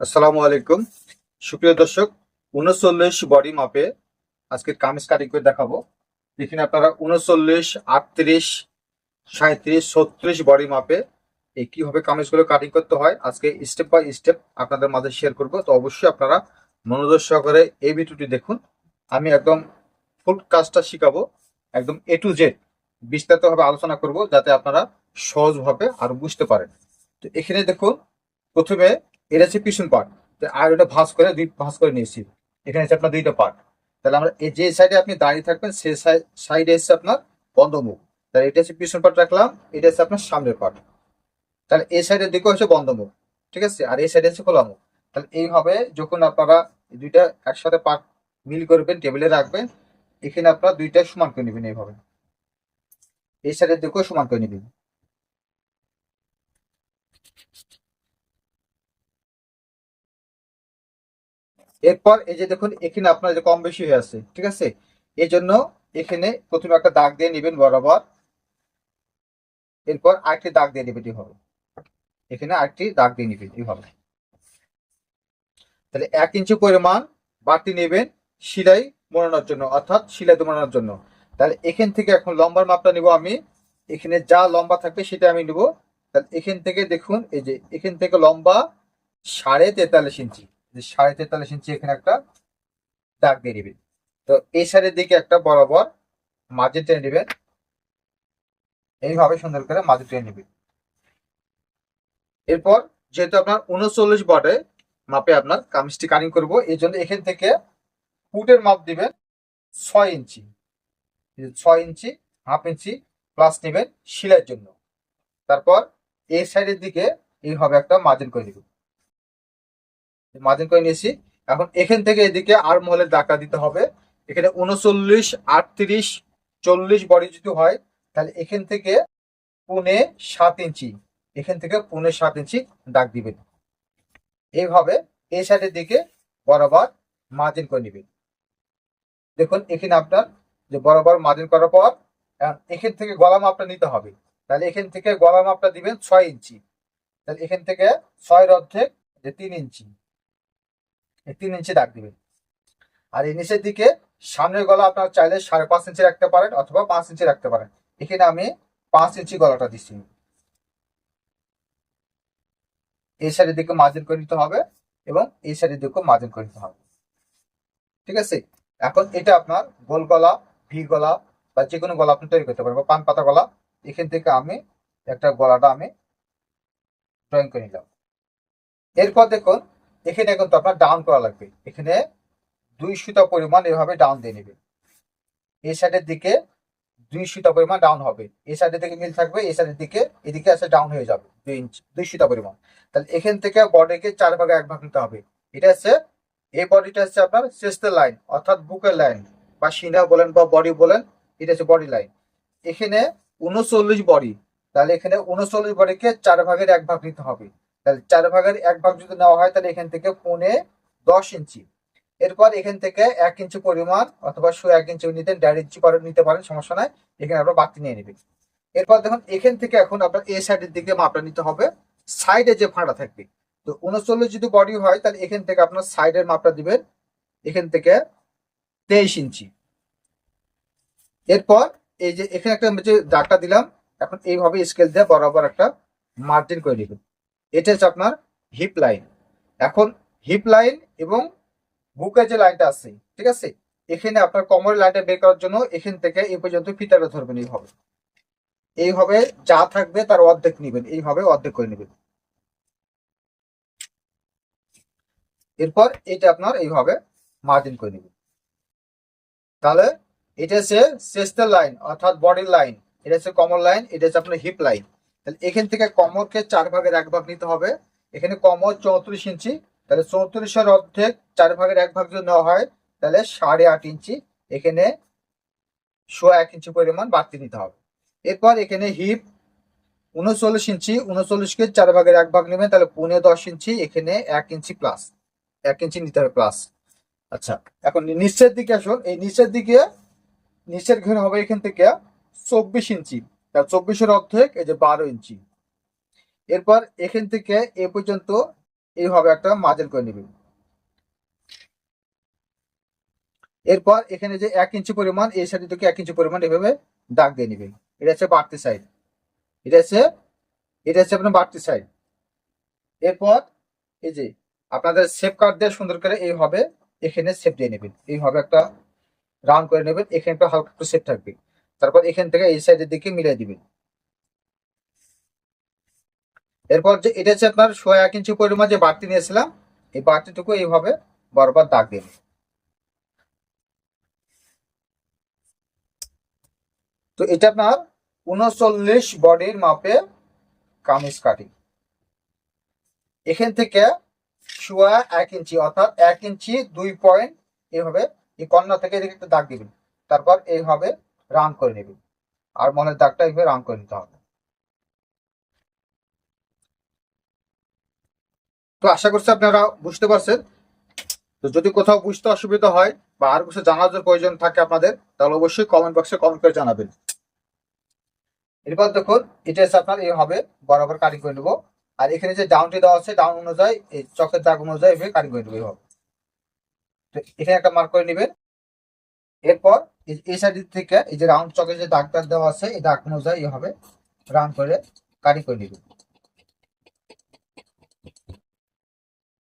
আসসালামু আলাইকুম। সুপ্রিয় দর্শক, উনচল্লিশ বডি মাপে আজকে কামিজ কাটিং করে দেখাবো। এখানে আপনারা, উনচল্লিশ, আটত্রিশ সাঁত্রিশ ছত্রিশ বডি মাপে এই কীভাবে কামিজগুলো কাটিং করতে হয়, আজকে স্টেপ বাই স্টেপ আপনাদের মাঝে শেয়ার করব। তো অবশ্যই আপনারা মনোযোগ সহকারে এই ভিডিওটি দেখুন। আমি একদম ফুল কাজটা শিখাবো, একদম এ টু জেড বিস্তারিতভাবে আলোচনা করব, যাতে আপনারা সহজভাবে আর বুঝতে পারেন। তো এখানে দেখুন, প্রথমে এটা হচ্ছে পিছন পার্ট আর ওটা ভাঁজ করে, দুই ভাঁজ করে নিয়েছি। এখানে হচ্ছে আপনার দুইটা পার্ট তাহলে আমরা এই যে সাইডে আপনি দাঁড়িয়ে থাকবেন সেই সাইডে এসছে আপনার বন্ধ মুখ তাহলে এটা হচ্ছে পিছন পার্ট রাখলাম, এটা হচ্ছে আপনার সামনের পার্ট তাহলে এই সাইডের দিকে হচ্ছে বন্ধ মুখ ঠিক আছে? আর এই সাইডে হচ্ছে খোলা মুখ তাহলে এইভাবে যখন আপনারা দুইটা একসাথে পার্ট মিল করবেন টেবিলে রাখবেন, এখানে আপনারা দুইটা সমান করে নেবেন এইভাবে। এই সাইডের দিকেও সমান করে নেবেন। এরপর এই যে দেখুন, এখানে আপনার যে কম বেশি হয়ে আছে, ঠিক আছে? এই জন্য এখানে প্রথমে একটা দাগ দিয়ে নেবেন বরাবর। এরপর আরেকটি দাগ দিয়ে নেবেন এইভাবে এখানে আরেকটি দাগ দিয়ে নেবেন এইভাবে তাহলে এক ইঞ্চি পরিমাণ বাড়তি নেবেন সিলাই মোড়ানোর জন্য, অর্থাৎ সিলাই মোড়ানোর জন্য। তাহলে এখান থেকে এখন লম্বার মাপটা নিব আমি। এখানে যা লম্বা থাকবে সেটা আমি নিব। তাহলে এখান থেকে দেখুন, এই যে এখান থেকে লম্বা সাড়ে তেতাল্লিশ ইঞ্চি। যে সাড়ে তেতাল্লিশ ইঞ্চি এখানে একটা দাগ দিয়ে দিবেন তো এই সাইডের দিকে একটা বরাবর মাঝে টেনে নেবেন এইভাবে সুন্দর করে মাঝে টেনে নেবেন এরপর যেহেতু আপনার উনচল্লিশ বটে মাপে আপনার কামিজটি কাটিং করব, এই জন্য এখান থেকে ফুটের মাপ দিবেন ছয় ইঞ্চি। ছয় ইঞ্চি, হাফ ইঞ্চি প্লাস নেবেন শিলের জন্য। তারপর এই সাইডের দিকে এইভাবে একটা মার্জিন করে দিবেন মার্জিন করে নিয়েছি। এখন এখান থেকে এদিকে আর মহলের দাগটা দিতে হবে। এখানে উনচল্লিশ, আটত্রিশ, চল্লিশ বডি যদি হয়, তাহলে এখান থেকে পুনে সাত ইঞ্চি, এখান থেকে পুনে সাত ইঞ্চি দাগ দিবেন। এইভাবে এই সাইডের দিকে বরাবর মার্জিন করে নেবেন। দেখুন, এখানে আপনার যে বরাবর মার্জিন করার পর এখান থেকে গলা মাপটা নিতে হবে। তাহলে এখান থেকে গলা মাপটা দিবেন ছয় ইঞ্চি। তাহলে এখান থেকে ছয়ের অর্ধেক যে তিন ইঞ্চি। তিন ইঞ্চি দাগ দিবেন। আর এই নিচের দিকে সামনের গলা আপনার চাইলে সাড়ে পাঁচ ইঞ্চি রাখতে পারেন অথবা পাঁচ ইঞ্চি রাখতে পারেন। এখানে আমি পাঁচ ইঞ্চি গলাটা দিচ্ছি এই সাইডের দিকে মার্জিন করে নিতে হবে এবং এই সাইডের দিকেও মার্জিন করে নিতে হবে। ঠিক আছে? এখন এটা আপনার গোল গলা ভি গলা বা যে কোনো গলা আপনি তৈরি করতে পারেন বা পান পাতা গলা, এখান থেকে আমি একটা গলাটা আমি ড্রয়িং করে নিলাম। এরপর দেখুন এখানে কিন্তু আপনার ডাউন করা লাগবে। এখানে দুই সুতা পরিমাণ এভাবে ডাউন দিয়ে নেবে। এই সাইডের দিকে দুই সুতা পরিমাণ ডাউন হবে। এই সাইডের দিকে মিল থাকবে, এই সাইডের দিকে এদিকে আসে ডাউন হয়ে যাবে দুই ইঞ্চ দুই সুতা পরিমাণ। তাহলে এখান থেকে বডিকে চার ভাগে এক ভাগ নিতে হবে। এটা হচ্ছে, এই বডিটা হচ্ছে আপনার চেস্টের লাইন অর্থাৎ বুকের লাইন বা সিনা বলেন বা বডি বলেন, এটা হচ্ছে বডি লাইন এখানে উনচল্লিশ বডি তাহলে এখানে উনচল্লিশ বডিকে চার ভাগের এক ভাগ নিতে হবে। তাহলে চার ভাগের এক ভাগ যদি নেওয়া হয়, তাহলে এখান থেকে পৌনে দশ ইঞ্চি। এরপর এখান থেকে এক ইঞ্চি পরিমাণ অথবা শো এক ইঞ্চি নিতে, দেড় ইঞ্চি করে নিতে পারেন, সমস্যা নাই। এখানে আপনার বাড়তি নিয়ে নেবেন। এরপর দেখুন, এখান থেকে এখন আপনার এ সাইডের দিকে মাপটা নিতে হবে। সাইডে যে ফাঁড়া থাকবে, তো উনচল্লিশ যদি বডি হয়, তাহলে এখান থেকে আপনার সাইডের মাপটা দিবেন, এখান থেকে তেইশ ইঞ্চি। এরপর এই যে এখানে একটা যে দাগটা দিলাম, এখন এইভাবে স্কেল দিয়ে বরাবর একটা মার্জিন করে নেবেন। এটা হচ্ছে আপনার হিপ লাইন এখন হিপ লাইন এবং বুকের যে লাইনটা আছে, ঠিক আছে? এখানে আপনার কোমরের লাইনটা বের করার জন্য এখান থেকে এই পর্যন্ত ফিতাটা ধরবেন এইভাবে। এইভাবে যা থাকবে তার অর্ধেক নেবেন, এইভাবে অর্ধেক করে নেবেন। এরপর এটা আপনার এইভাবে মার্জিন করে নেবেন। তাহলে এটা হচ্ছে চেস্টের লাইন অর্থাৎ বডির লাইন এটা হচ্ছে কমর লাইন এটা হচ্ছে আপনার হিপ লাইন তাহলে এখান থেকে কমরকে চার ভাগের এক ভাগ নিতে হবে। এখানে কমর চৌত্রিশ ইঞ্চি, তাহলে চৌত্রিশের অর্ধেক চার ভাগের এক ভাগ যদি নেওয়া হয়, তাহলে সাড়ে আট ইঞ্চি। এখানে সোয়া এক ইঞ্চি পরিমাণ বাড়তি নিতে হবে। এরপর এখানে হিপ উনচল্লিশ ইঞ্চি, উনচল্লিশকে চার ভাগের এক ভাগ নেবেন, তাহলে পুনে দশ ইঞ্চি, এখানে এক ইঞ্চি প্লাস এক ইঞ্চি নিতে হবে প্লাস আচ্ছা এখন নিচের দিকে আসুন। এই নিচের দিকে, নিচের ঘের হবে এখান থেকে চব্বিশ ইঞ্চি। তার চব্বিশের অর্ধেক, এই যে বারো ইঞ্চি। এরপর এখান থেকে এ পর্যন্ত এইভাবে একটা মার্জিন করে নেবেন। এরপর এখানে যে এক ইঞ্চি পরিমাণ এই সাইডে থেকে এক ইঞ্চি পরিমাণ এভাবে দাগ দিয়ে নেবেন। এটা হচ্ছে বাড়তি সাইড এটা হচ্ছে এটা হচ্ছে আপনার বাড়তি সাইড এরপর এই যে আপনাদের সেপ কার্ড দিয়ে সুন্দর করে এইভাবে এখানে সেপ দিয়ে নেবেন। এইভাবে একটা রাউন্ড করে নেবেন। এখানে একটা হালকা একটু সেপ থাকবে। তারপর এখান থেকে এই সাইডের দিকে মিলিয়ে দিবেন। এরপর যে এটা হচ্ছে আপনার সোয়া এক ইঞ্চি পরিমাণ যে বাড়তি নিয়েছিলাম, এই বাড়তিটুকু এইভাবে বরাবর দাগ দিন। তো এটা আপনার উনচল্লিশ বডির মাপে কামিজ কাটিং। এখান থেকে সোয়া এক ইঞ্চি অর্থাৎ এক ইঞ্চি দুই পয়েন্ট এইভাবে এই কর্নার থেকে এদিকে একটা দাগ দিবেন। তারপর এইভাবে রাউন্ড করে নেবেন আর মনের দাগটা এইভাবে রাউন্ড করে নিতে হবে। তো আশা করছি আপনারা বুঝতে পারছেন। তো যদি কোথাও বুঝতে অসুবিধা হয় বা আর কিছু জানার প্রয়োজন থাকে আপনাদের, তাহলে অবশ্যই কমেন্ট বক্সে কমেন্ট করে জানাবেন। এরপর দেখুন, এটা হচ্ছে আপনার এই হবে, বরাবর কাটিং করে নেব। আর এখানে যে ডাউনটি দেওয়া আছে ডাউন অনুযায়ী, এই চকের দাগ অনুযায়ী এভাবে কাটিং করে নেব এইভাবে তো এখানে একটা মার্ক করে নেবেন। এরপর এই- সাইড থেকে এই যে রাউন্ড চকের যে দাগ দাগ দেওয়া আছে, এই দাগ অনুযায়ী এইভাবে রাউন্ড করে কাটিং করে নেবেন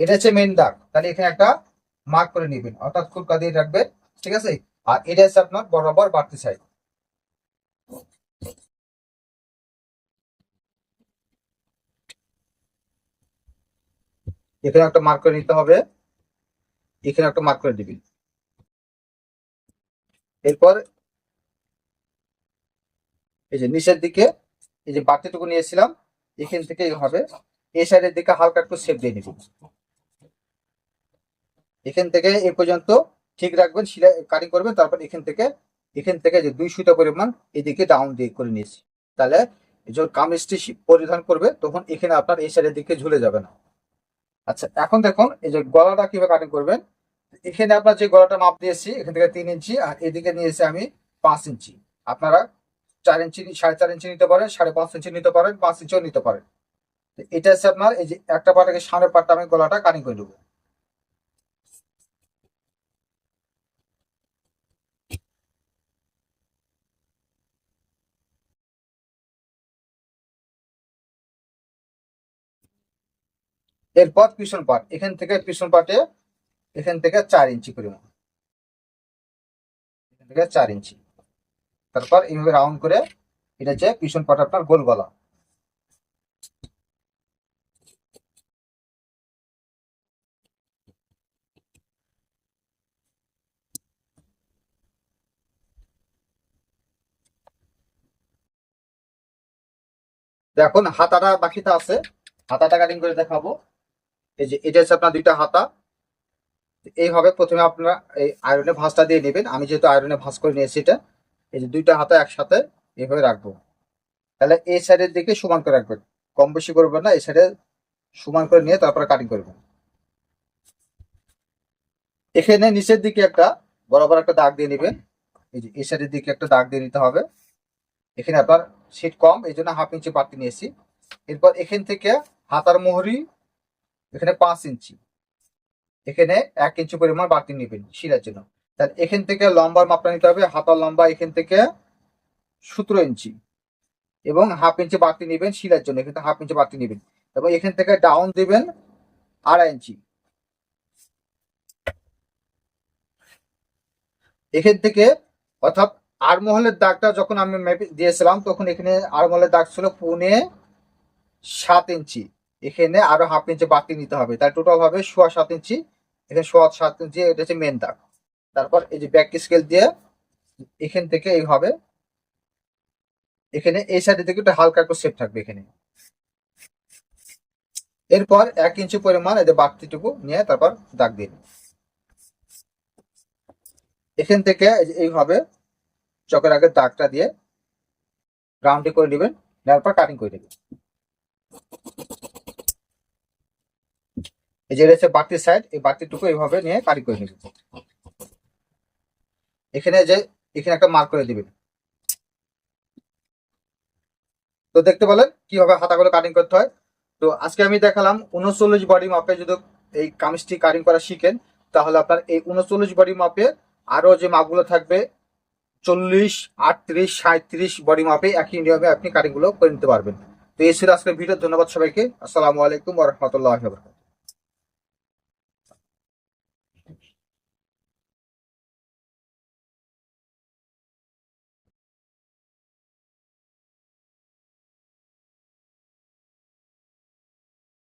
এটা হচ্ছে মেন দাগ। তাহলে এখানে একটা মার্ক করে নেবেন। অর্থাৎ কুলকা দিয়ে রাখবেন, ঠিক আছে? আর এটা হচ্ছে আপনার বরাবর বাড়তি সাইড এখানে একটা মার্ক করে নিতে হবে। এখানে একটা মার্ক করে দিবেন। এরপর এই যে নিচের দিকে এই যে বাড়তিটুকু নিয়েছিলাম, এখান থেকে এইভাবে এই সাইডের দিকে হালকা একটু শেপ দিয়ে নিবেন। এখান থেকে এ পর্যন্ত ঠিক রাখবেন, সেলাই কাটিং করবেন, তারপর এখান থেকে এখান থেকে যে দুই সুতা পরিমাণ এদিকে ডাউন দিয়ে করে নিয়েছি। তাহলে যখন কামিজটি শি- পরিধান করবে, তখন এখানে আপনার এই সাইডের দিকে ঝুলে যাবে না। আচ্ছা এখন দেখুন এই যে গলাটা কীভাবে কাটিং করবেন। এখানে আপনার যে গলাটা মাপ দিয়েছি, এখান থেকে তিন ইঞ্চি, আর এদিকে নিয়েছি আমি পাঁচ ইঞ্চি। আপনারা চার ইঞ্চি, সাড়ে চার ইঞ্চি নিতে পারেন, সাড়ে পাঁচ ইঞ্চি নিতে পারেন, পাঁচ ইঞ্চিও নিতে পারেন। এটা হচ্ছে আপনার, এই যে একটা পাটাকে সামনের পাটটা আমি গলাটা কাটিং করে দেবো এরপর পিছন পাট এখান থেকে পিছন পাটে এখান থেকে চার ইঞ্চি পরিমাণ। এখান থেকে চার ইঞ্চি। তারপর এইভাবে রাউন্ড করে এটা যে পিছন পাট আপনার গোল গলা। এখন হাতাটা বাকিটা আছে। হাতাটা কাটিং করে দেখাবো। এই যে, এটা হচ্ছে আপনার দুইটা হাতা। এইভাবে প্রথমে আপনারা এই আয়রনে ভাঁজটা দিয়ে নেবেন। আমি যেহেতু আয়রনে ভাঁজ করে নিয়েছি এটা, এই যে দুইটা হাতা একসাথে এইভাবে রাখব। তাহলে এই সাইডের দিকে সমান করে রাখবেন। কম বেশি করবেন না, এই সাইডে সমান করে নিয়ে তারপরে কাটিং করবেন এখানে নিচের দিকে একটা বরাবর একটা দাগ দিয়ে নেবেন। এই যে এই সাইডের দিকে একটা দাগ দিয়ে নিতে হবে। এখানে আপনার সিট কম, এই জন্য হাফ ইঞ্চি বাড়তি নিয়েছি। এরপর এখান থেকে হাতার মোহরি এখানে পাঁচ ইঞ্চি এখানে এক ইঞ্চি পরিমাণ বাড়তি নেবেন শিরার জন্য। তাহলে এখান থেকে লম্বার মাপটা নিতে হবে, হাতার লম্বা এখান থেকে সতেরো ইঞ্চি এবং হাফ ইঞ্চি বাড়তি নেবেন শিরার জন্য, এখানে হাফ ইঞ্চি বাড়তি নেবেন। এবং এখান থেকে ডাউন দিবেন আড়াই ইঞ্চি এখান থেকে অর্থাৎ আরমহলের দাগটা যখন আমি মেপে দিয়েছিলাম, তখন এখানে আরমহলের দাগ ছিল পৌনে সাত ইঞ্চি এখানে আরও হাফ ইঞ্চি বাড়তি নিতে হবে। তাই টোটাল হবে সোয়া সাত ইঞ্চি এখানে সোয়া সাত ইঞ্চি এটা হচ্ছে মেন দাগ। তারপর এই যে ব্যাক স্কেল দিয়ে এখান থেকে এইভাবে এখানে এই সাইডে থেকে একটা হালকা একটু সেপ থাকবে এখানে। এরপর এক ইঞ্চি পরিমাণ এদের বাড়তিটুকু নিয়ে তারপর দাগ দিন এখান থেকে এইভাবে চকের আগে দাগটা দিয়ে রাউন্ডে করে নেবেন, নেওয়ার পর কাটিং করে নেবেন। এই যে রয়েছে বাড়তি সাইড এই বাড়তিটুকু এইভাবে নিয়ে কাটিং করে নেবেন এখানে যে, এখানে একটা মার্ক করে দিবেন। তো দেখতে পেলেন কীভাবে হাতাগুলো কাটিং করতে হয়। তো আজকে আমি দেখালাম উনচল্লিশ বডি মাপে যদি এই কামিজটি কারিং করা শিখেন, তাহলে আপনার এই উনচল্লিশ বডি মাপে আরও যে মাপগুলো থাকবে, চল্লিশ, আটত্রিশ সাঁত্রিশ বডি মাপে একই নিয়মে আপনি কাটিংগুলো করে নিতে পারবেন। তো এই ছিল আজকের ভিডিও ধন্যবাদ সবাইকে। আসসালামু আলাইকুম রহমতুল্লাহ